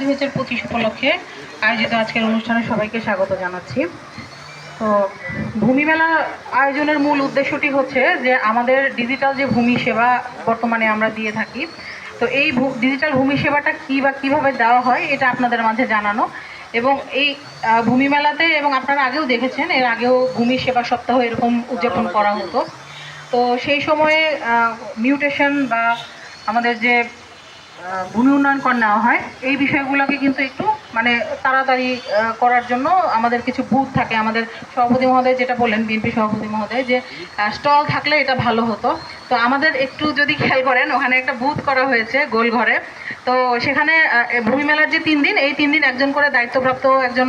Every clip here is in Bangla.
দুই হাজার পঁচিশ উপলক্ষে আয়োজিত আজকের অনুষ্ঠানে সবাইকে স্বাগত জানাচ্ছি। তো ভূমি মেলা আয়োজনের মূল উদ্দেশ্যটি হচ্ছে যে আমাদের ডিজিটাল যে ভূমি সেবা বর্তমানে আমরা দিয়ে থাকি, তো এই ডিজিটাল ভূমি সেবাটা কী বা কীভাবে দেওয়া হয় এটা আপনাদের মাঝে জানানো এবং এই ভূমি মেলাতে এবং আপনারা আগেও দেখেছেন, এর আগেও ভূমি সেবা সপ্তাহ এরকম উদযাপন করা হতো। তো সেই সময়ে মিউটেশন বা আমাদের যে ভূমি উন্নয়ন কর নেওয়া হয়। এই বিষয়গুলোকে কিন্তু একটু মানে তাড়াতাড়ি করার জন্য আমাদের কিছু বুথ থাকে। আমাদের সভাপতি মহোদয় যেটা বললেন, বিএনপি সভাপতি মহোদয়, যে স্টল থাকলে এটা ভালো হতো। তো আমাদের একটু যদি খেয়াল করেন, ওখানে একটা বুথ করা হয়েছে গোল ঘরে তো সেখানে ভূমি মেলার যে তিন দিন, এই তিন দিন একজন করে দায়িত্বপ্রাপ্ত একজন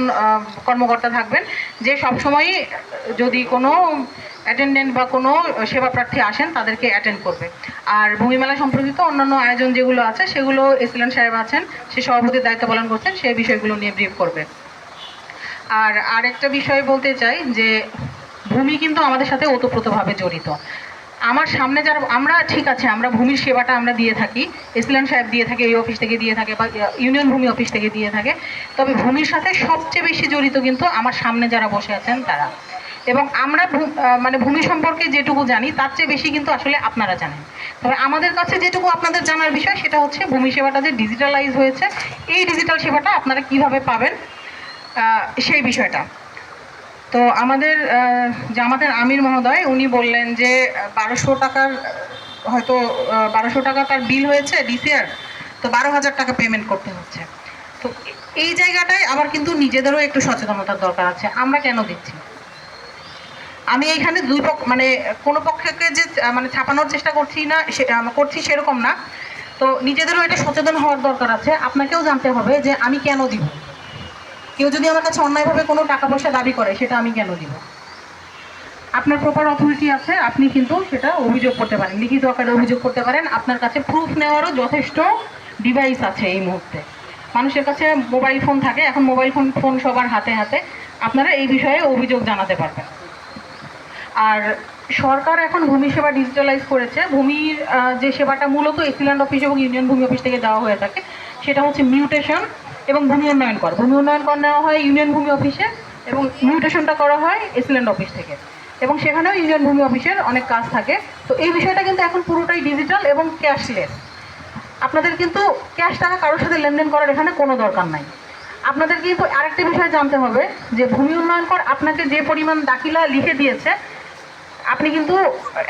কর্মকর্তা থাকবেন। যে সবসময়ই যদি কোনো অ্যাটেন্ডেন্ট বা কোনো সেবা প্রার্থী আসেন, তাদেরকে অ্যাটেন্ড করবে। আর ভূমিমেলা সম্পর্কিত অন্যান্য আয়োজন যেগুলো আছে, সেগুলো এসিলেন সাহেব আছেন, সে সভাপতির দায়িত্ব পালন করছেন সেই বিষয়গুলো নিয়ে ব্রিফ করবে। আর আরেকটা বিষয় বলতে চাই যে, ভূমি কিন্তু আমাদের সাথে ওতপ্রোতভাবে জড়িত। আমার সামনে যারা, আমরা ঠিক আছে, আমরা ভূমির সেবাটা আমরা দিয়ে থাকি এসিলেন সাহেব দিয়ে থাকে, এই অফিস থেকে দিয়ে থাকে বা ইউনিয়ন ভূমি অফিস থেকে দিয়ে থাকে। তবে ভূমির সাথে সবচেয়ে বেশি জড়িত কিন্তু আমার সামনে যারা বসে আছেন তারা। এবং আমরা মানে ভূমি সম্পর্কে যেটুকু জানি তার চেয়ে বেশি কিন্তু আসলে আপনারা জানেন। তবে আমাদের কাছে যেটুকু আপনাদের জানার বিষয় সেটা হচ্ছে ভূমি সেবাটা যে ডিজিটালাইজ হয়েছে এই ডিজিটাল সেবাটা আপনারা কীভাবে পাবেন সেই বিষয়টা। তো আমাদের আহ, জামাতের আমির মহোদয় উনি বললেন যে বারোশো টাকার হয়তো বারোশো টাকা তার বিল হয়েছে ডিসিআর তো বারো হাজার টাকা পেমেন্ট করতে হচ্ছে। তো এই জায়গাটায় আবার কিন্তু নিজেদেরও একটু সচেতনতার দরকার আছে। আমরা কেন দিচ্ছি? আমি এইখানে দুই পক্ষ মানে কোনো পক্ষকে যে মানে ছাপানোর চেষ্টা করছি না করছি সেরকম না। তো নিজেদেরও এটা সচেতন হওয়ার দরকার আছে। আপনাকেও জানতে হবে যে আমি কেন দিব? কেউ যদি আমার কাছে অন্যায়ভাবে কোনো টাকা পয়সা দাবি করে, সেটা আমি কেন দিব? আপনার প্রপার অথরিটি আছে, আপনি কিন্তু সেটা অভিযোগ করতে পারেন। লিখিত আকারে অভিযোগ করতে পারেন। আপনার কাছে প্রুফ নেওয়ারও যথেষ্ট ডিভাইস আছে এই মুহূর্তে। মানুষের কাছে মোবাইল ফোন থাকে। এখন মোবাইল ফোন ফোন সবার হাতে হাতে। আপনারা এই বিষয়ে অভিযোগ জানাতে পারবেন। আর সরকার এখন ভূমি সেবা ডিজিটালাইজ করেছে। ভূমির যে সেবাটা মূলত এসিল্যান্ড অফিস এবং ইউনিয়ন ভূমি অফিস থেকে দেওয়া হয়ে থাকে, সেটা হচ্ছে মিউটেশন এবং ভূমি উন্নয়ন কর। ভূমি উন্নয়ন কর নেওয়া হয় ইউনিয়ন ভূমি অফিসে এবং মিউটেশনটা করা হয় এসিল্যান্ড অফিস থেকে। এবং সেখানেও ইউনিয়ন ভূমি অফিসের অনেক কাজ থাকে। তো এই বিষয়টা কিন্তু এখন পুরোটাই ডিজিটাল এবং ক্যাশলেস আপনাদের কিন্তু ক্যাশ টাকা কারোর সাথে লেনদেন করার এখানে কোনো দরকার নাই। আপনাদের কিন্তু আরেকটি বিষয় জানতে হবে, যে ভূমি উন্নয়ন কর আপনাকে যে পরিমাণ দাখিলা লিখে দিয়েছে আপনি কিন্তু,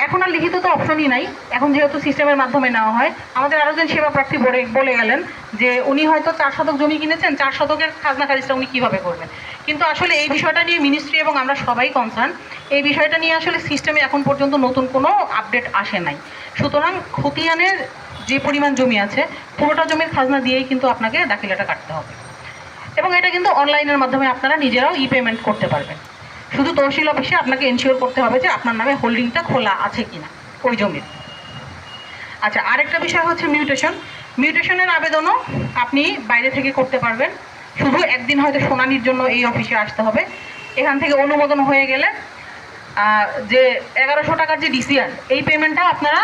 এখন আর লিখিত তো অপশনই নাই। এখন যেহেতু সিস্টেমের মাধ্যমে নেওয়া হয়, আমাদের আরও জন সেবা প্রার্থী বলে বলে গেলেন যে উনি হয়তো চার শতক জমি কিনেছেন, চার শতকের খাজনা খারিজটা উনি কীভাবে করবেন? কিন্তু আসলে এই বিষয়টা নিয়ে মিনিস্ট্রি এবং আমরা সবাই কনসার্ন এই বিষয়টা নিয়ে আসলে সিস্টেমে এখন পর্যন্ত নতুন কোনো আপডেট আসে নাই। সুতরাং খতিয়ানের যে পরিমাণ জমি আছে, পুরোটা জমির খাজনা দিয়েই কিন্তু আপনাকে দাখিলাটা কাটতে হবে। এবং এটা কিন্তু অনলাইনের মাধ্যমে আপনারা নিজেরাও ই পেমেন্ট করতে পারবেন। শুধু তহসিল অফিসে আপনাকে এনশিওর করতে হবে যে আপনার নামে হোল্ডিংটা খোলা আছে কিনা, ওই জমির। আচ্ছা আরেকটা বিষয় হচ্ছে মিউটেশন মিউটেশনের আবেদনও আপনি বাইরে থেকে করতে পারবেন। শুধু একদিন হয়তো শুনানির জন্য এই অফিসে আসতে হবে। এখান থেকে অনুমোদন হয়ে গেলে যে এগারোশো টাকার যে ডিসিআর এই পেমেন্টটা আপনারা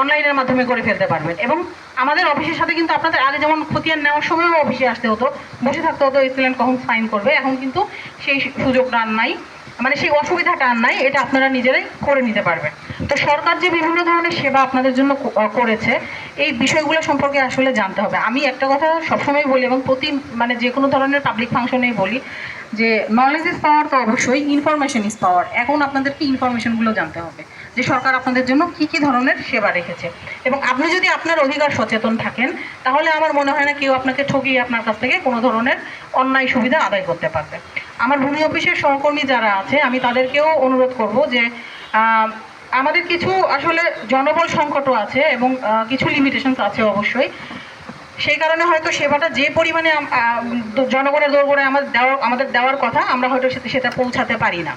অনলাইনের মাধ্যমে করে ফেলতে পারবেন। এবং আমাদের অফিসের সাথে কিন্তু আপনাদের আগে যেমন খতিয়ান নেওয়ার সময়ও অফিসে আসতে হতো, বসে থাকতে হতো এক্সিলেন্ট কখন সাইন করবে, এখন কিন্তু সেই সুযোগটা আর নাই মানে সেই অসুবিধাটা আর নাই, এটা আপনারা নিজেরাই করে নিতে পারবেন। তো সরকার যে বিভিন্ন ধরনের সেবা আপনাদের জন্য করেছে, এই বিষয়গুলো সম্পর্কে আসলে জানতে হবে। আমি একটা কথা সবসময় বলি এবং প্রতি মানে যে কোনো ধরনের পাবলিক ফাংশনেই বলি যে নলেজ ইজ পাওয়ার তো অবশ্যই ইনফরমেশন ইজ পাওয়ার এখন আপনাদেরকে ইনফরমেশনগুলো জানতে হবে। যে সরকার আপনাদের জন্য কি কি ধরনের সেবা রেখেছে। এবং আপনি যদি আপনার অধিকার সচেতন থাকেন, তাহলে আমার মনে হয় না কেউ আপনাকে ঠকিয়ে আপনার কাছ থেকে কোনো ধরনের অন্যায় সুবিধা আদায় করতে পারবে। আমার ভূমি অফিসের সহকর্মী যারা আছে, আমি তাদেরকেও অনুরোধ করব যে আমাদের কিছু আসলে জনবল সংকটও আছে এবং কিছু লিমিটেশনস আছে অবশ্যই। সেই কারণে হয়তো সেবাটা যে পরিমাণে জনগণের দৌড়গড়ে আমাদের দেওয়ার আমাদের দেওয়ার কথা, আমরা হয়তো সেটা পৌঁছাতে পারি না।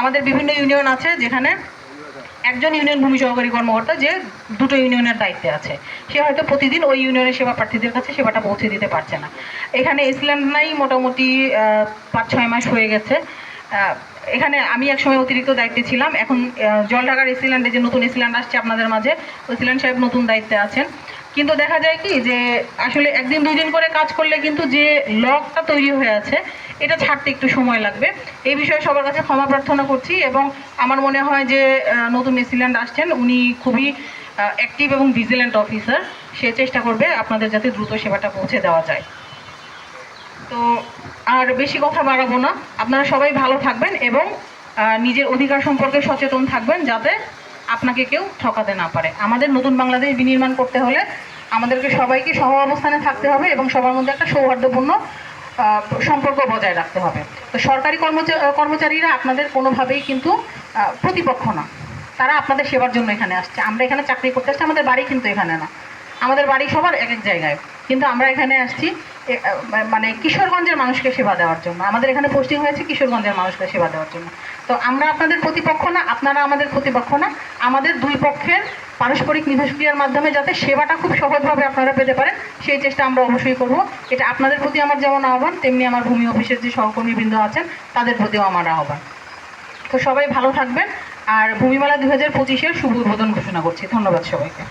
আমাদের বিভিন্ন ইউনিয়ন আছে যেখানে একজন ইউনিয়ন ভূমি সহকারী কর্মকর্তা যে দুটো ইউনিয়নের দায়িত্বে আছে। সে হয়তো প্রতিদিন ওই ইউনিয়নের সেবা প্রার্থীদের কাছে সেবাটা পৌঁছে দিতে পারছে না। এখানে ইসল্যান্ড নাই মোটামুটি পাঁচ ছয় মাস হয়ে গেছে। এখানে আমি একসময় অতিরিক্ত দায়িত্বে ছিলাম। এখন আহ, জলঢাকার এসিল্যান্ডে যে নতুন ইসল্যান্ড আসছে আপনাদের মাঝে ওই এসিল্যান্ড সাহেব নতুন দায়িত্বে আছেন। কিন্তু দেখা যায় কি যে আসলে একদিন দুই দিন করে কাজ করলে কিন্তু যে লকটা তৈরি হয়ে আছে এটা ছাড়তে একটু সময় লাগবে। এই বিষয়ে সবার কাছে ক্ষমা প্রার্থনা করছি এবং আমার মনে হয় যে নতুন এসিল্যান্ড আসছেন। উনি খুবই অ্যাক্টিভ এবং ভিজিল্যান্ট অফিসার সে চেষ্টা করবে আপনাদের যাতে দ্রুত সেবাটা পৌঁছে দেওয়া যায়। তো আর বেশি কথা বাড়াবো না। আপনারা সবাই ভালো থাকবেন এবং নিজের অধিকার সম্পর্কে সচেতন থাকবেন যাতে আপনাকে কেউ ঠকাতে না পারে। আমাদের নতুন বাংলাদেশ বিনির্মাণ করতে হলে আমাদেরকে সবাইকে সহ অবস্থানে থাকতে হবে এবং সবার মধ্যে একটা সৌহার্দ্যপূর্ণ সম্পর্ক বজায় রাখতে হবে। তো সরকারি কর্মচা- কর্মচারীরা আপনাদের কোনোভাবেই কিন্তু প্রতিপক্ষ না। তারা আপনাদের সেবার জন্য এখানে আসছে। আমরা এখানে চাকরি করতে আসছি, আমাদের বাড়ি কিন্তু এখানে না। আমাদের বাড়ি সবার এক এক জায়গায়। কিন্তু আমরা এখানে আসছি মানে কিশোরগঞ্জের মানুষকে সেবা দেওয়ার জন্য। আমাদের এখানে পোস্টিং হয়েছে কিশোরগঞ্জের মানুষকে সেবা দেওয়ার জন্য। তো আমরা আপনাদের প্রতিপক্ষ না, আপনারা আমাদের প্রতিপক্ষ না। আমাদের দুই পক্ষের পারস্পরিক মিথস্ক্রিয়ার মাধ্যমে যাতে সেবাটা খুব সহজভাবে আপনারা পেতে পারেন, সেই চেষ্টা আমরা অবশ্যই করব। এটা আপনাদের প্রতি আমার যেমন আহ্বান, তেমনি আমার ভূমি অফিসের যে সহকর্মীবৃন্দ আছেন, তাদের প্রতিও আমার আহ্বান। তো সবাই ভালো থাকবেন, আর ভূমিমেলা দু হাজার পঁচিশের শুভ উদ্বোধন ঘোষণা করছি। ধন্যবাদ সবাইকে।